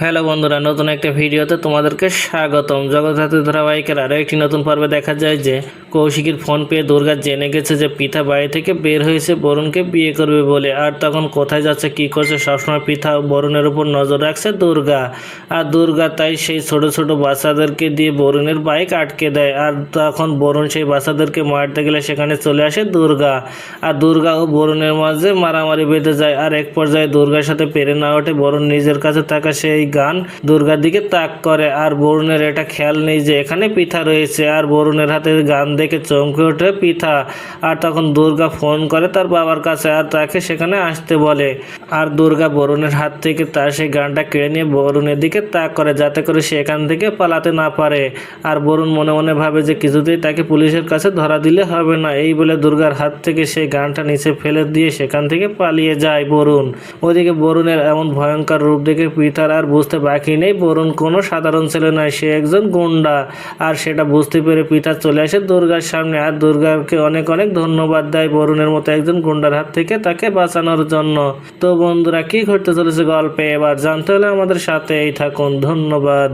Hello বন্ধুরা, নতুন একটা ভিডিওতে তোমাদেরকে স্বাগতম। জগদ্ধাত্রী ধারাবাহিকের আরও একটি নতুন পর্বে দেখা যায় যে কৌশিকের ফোন পেয়ে দুর্গা জেনে গেছে যে পিতা বাড়ি থেকে বের হয়েছে, বরুণকে বিয়ে করবে বলে। আর তখন কোথায় যাচ্ছে, কি করছে, সবসময় পিতা বরুণের উপর নজর রাখছে দুর্গা। আর দুর্গা তাই সেই ছোট ছোট বাচ্চাদেরকে দিয়ে বরুণের বাইক আটকে দেয়। আর তখন বরুণ সেই বাচ্চাদেরকে মারতে গেলে সেখানে চলে আসে দুর্গা। আর দুর্গা ও বরুণের মাঝে মারামারি বেঁধে যায়। আর এক পর্যায়ে দুর্গার সাথে পেরে না ওঠে বরুণ নিজের কাছে থাকা সেই গান দুর্গার দিকে তাক করে। আর বরুণের এটা খেয়াল নেই যে এখানে পিঠা রয়েছে। আর বরুণের হাতে গান দেখে চমকে ওঠে পিঠা আর তখন দুর্গা ফোন করে তার বাবার কাছে আর তাকে সেখানে আসতে বলে। আর দুর্গা বরুণের হাত থেকে তার সেই গানটা কেড়ে নিয়ে বরুণের দিকে তাক করে, যাতে করে সে এখান থেকে পালাতে না পারে। আর বরুণ মনে মনে ভাবে যে কিছুতেই তাকে পুলিশের কাছে ধরা দিলে হবে না। এই বলে দুর্গার হাত থেকে সেই গানটা নিচে ফেলে দিয়ে সেখান থেকে পালিয়ে যায় বরুণ। ওদিকে বরুণের এমন ভয়ঙ্কর রূপ দেখে পিতার আর বুঝতে বাকি নেই। বরুণ কোনো সাধারণ ছেলে নয়, সে একজন গুন্ডা। আর সেটা বুঝতে পেরে পিতা চলে আসে দুর্গার সামনে। আর দুর্গাকে অনেক অনেক ধন্যবাদ দেয় বরুণের মতো একজন গুন্ডার হাত থেকে তাকে বাঁচানোর জন্য। তো বন্ধুরা, কি ঘটতে চলেছে গল্পে? এবার জানতে হলে আমাদের সাথেই থাকুন। ধন্যবাদ।